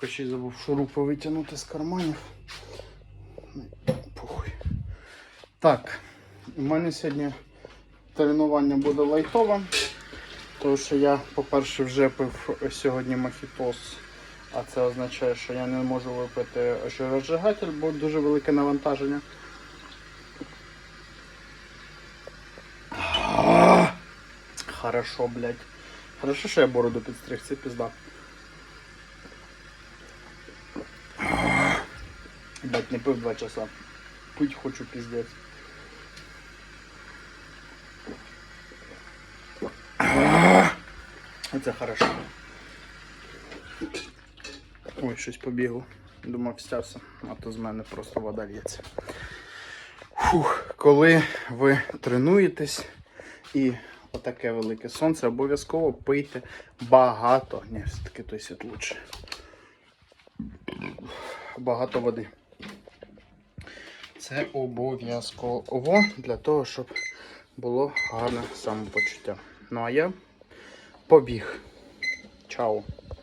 Сука, ще й забув шурупи витягнути з карманів. Ну, Похуй. Так, у мене сьогодні тренування буде лайтове. Тому що я, по-перше, вже пив сьогодні мохітос, а це означає, що я не можу випити жирозжигатель, бо дуже велике навантаження. Хорошо, блядь. Хорошо, що я бороду підстриг, це пізда. Блядь, не пив два часа. Пить хочу піздець. Це хорошо. Ой, щось побігло. Думав, стявся, а то з мене просто вода лється. Фух, коли ви тренуєтесь і отаке велике сонце, обов'язково пийте багато. Ні, все-таки той світ лучше. Багато води. Це обов'язково для того, щоб було гарне самопочуття. Ну а я побіг. Чао.